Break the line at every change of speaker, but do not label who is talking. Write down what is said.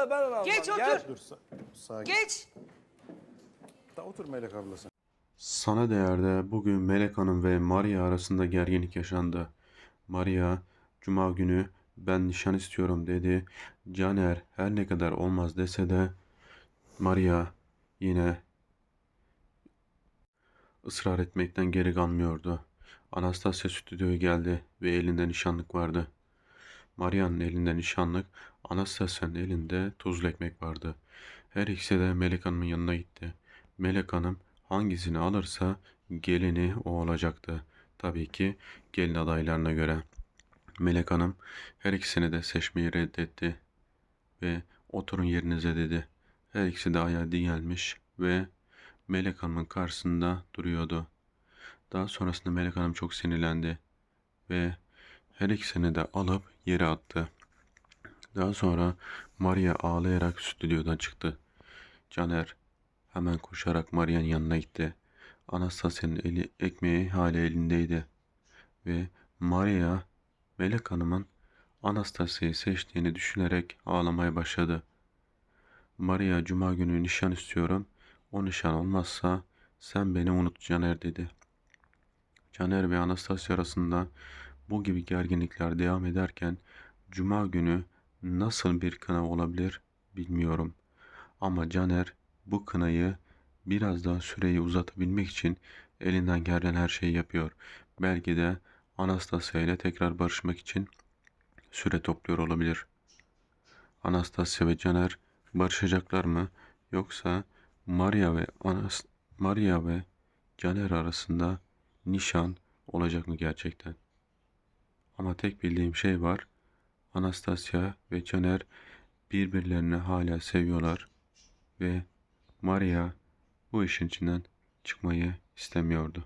da ben almam.
Geç
Gel.
otur.
Dur sa- sakin.
Geç.
Da otur Melek ablası.
Sana Değer'de bugün Melek Hanım ve Maria arasında gerginlik yaşandı. Maria, Cuma günü ben nişan istiyorum dedi. Caner her ne kadar olmaz dese de Maria yine ısrar etmekten geri kalmıyordu. Anastasia stüdyoya geldi ve elinde nişanlık vardı. Maria'nın elinde nişanlık, Anastasia'nın elinde tuzlu ekmek vardı. Her ikisi de Melek Hanım'ın yanına gitti. Melek Hanım hangisini alırsa gelini o olacaktı. Tabii ki gelin adaylarına göre. Melek Hanım her ikisini de seçmeyi reddetti ve oturun yerinize dedi. Her ikisi de ayağa gelmiş ve Melek Hanım'ın karşısında duruyordu. Daha sonrasında Melek Hanım çok sinirlendi ve her ikisini de alıp yere attı. Daha sonra Maria ağlayarak stüdyodan çıktı. Caner hemen koşarak Maria'nın yanına gitti. Anastasia'nın eli ekmeği hala elindeydi. Ve Maria Melek Hanım'ın Anastasia'yı seçtiğini düşünerek ağlamaya başladı. Maria cuma günü nişan istiyorum. O nişan olmazsa sen beni unut Caner dedi. Caner ve Anastasia arasında bu gibi gerginlikler devam ederken cuma günü nasıl bir kına olabilir bilmiyorum. Ama Caner bu kınayı biraz daha süreyi uzatabilmek için elinden gelen her şeyi yapıyor. Belki de Anastasia ile tekrar barışmak için süre topluyor olabilir. Anastasia ve Caner barışacaklar mı yoksa Maria ve Anas Maria ve Caner arasında nişan olacak mı gerçekten? Ama tek bildiğim şey var. Anastasia ve Caner birbirlerini hala seviyorlar ve Maria bu işin içinden çıkmayı istemiyordu.